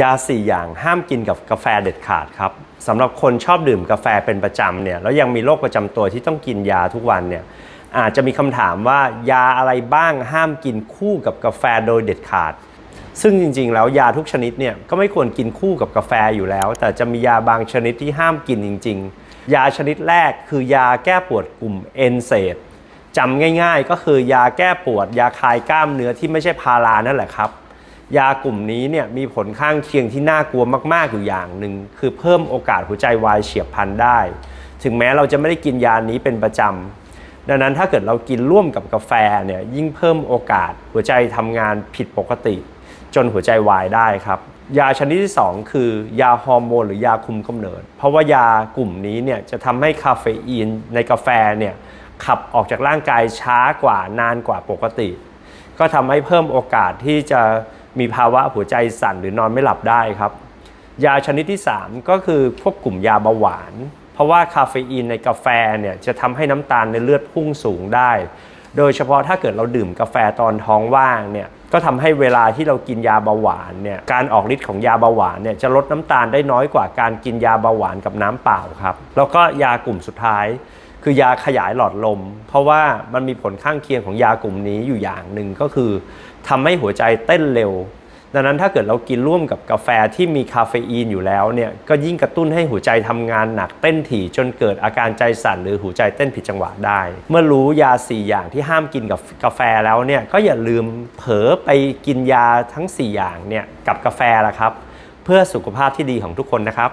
ยา 4 อย่างห้ามกินกับกาแฟเด็ดขาดครับสำหรับคนชอบดื่มกาแฟเป็นประจำเนี่ยแล้วยังมีโรคประจำตัวที่ต้องกินยาทุกวันเนี่ยอาจจะมีคำถามว่ายาอะไรบ้างห้ามกินคู่กับกาแฟโดยเด็ดขาด ซึ่งจริงๆ แล้วยาทุกชนิดเนี่ยก็ไม่ควรกินคู่กับกาแฟอยู่แล้ว แต่จะมียาบางชนิดที่ห้ามกินจริง ๆ ยาชนิดแรกคือยาแก้ปวดกลุ่มเอนเซดจำง่าย ๆ ก็คือยาแก้ปวด ยาคลายกล้ามเนื้อที่ไม่ใช่พารานั่นแหละครับ ยากลุ่มนี้เนี่ยมีผลข้างเคียงที่น่ากลัวมาก ๆ อยู่อย่างหนึ่งคือเพิ่มโอกาสหัวใจวายเฉียบพลันได้ ถึงแม้เราจะไม่ได้กินยานี้เป็นประจำดังนั้นถ้าเกิดเรากินร่วมกับกาแฟเนี่ยยิ่งเพิ่มโอกาสหัวใจทำงานผิดปกติ จนหัวใจวายได้ครับ ยาชนิดที่ 2 คือยาฮอร์โมนหรือยาคุมกำเนิด เพราะว่ายากลุ่มนี้เนี่ยจะทำให้คาเฟอีนในกาแฟเนี่ยขับออกจากร่างกายช้ากว่านานกว่าปกติ ก็ทำให้เพิ่มโอกาสที่จะ มีภาวะหัวใจสั่นหรือนอนไม่หลับได้ครับ ยาชนิดที่ 3 ก็คือพวกกลุ่มยาเบาหวาน เพราะว่าคาเฟอีนในกาแฟเนี่ยจะทำให้น้ำตาลในเลือดพุ่งสูงได้ โดยเฉพาะถ้าเกิดเราดื่มกาแฟตอนท้องว่างเนี่ยก็ทำให้เวลาที่เรากินยาเบาหวานเนี่ยการออกฤทธิ์ของยาเบาหวานเนี่ยจะลดน้ำตาลได้น้อยกว่าการกินยาเบาหวานกับน้ำเปล่าครับ แล้วก็ยากลุ่มสุดท้าย คือยาขยายหลอดลม เพราะว่ามันมีผลข้างเคียงของยากลุ่มนี้อยู่อย่างหนึ่งก็คือทำให้หัวใจเต้นเร็ว ดังนั้นถ้าเกิดเรากินร่วมกับกาแฟที่มีคาเฟอีนอยู่แล้วเนี่ยก็ยิ่งกระตุ้นให้หัวใจทำงานหนักเต้นถี่จนเกิดอาการใจสั่นหรือหัวใจเต้นผิดจังหวะได้ เมื่อรู้ยา 4 อย่างที่ห้ามกินกับกาแฟแล้วเนี่ยก็อย่าลืมเผลอไปกินยาทั้ง 4 อย่างเนี่ยกับกาแฟละครับ เพื่อสุขภาพที่ดีของทุกคนนะครับ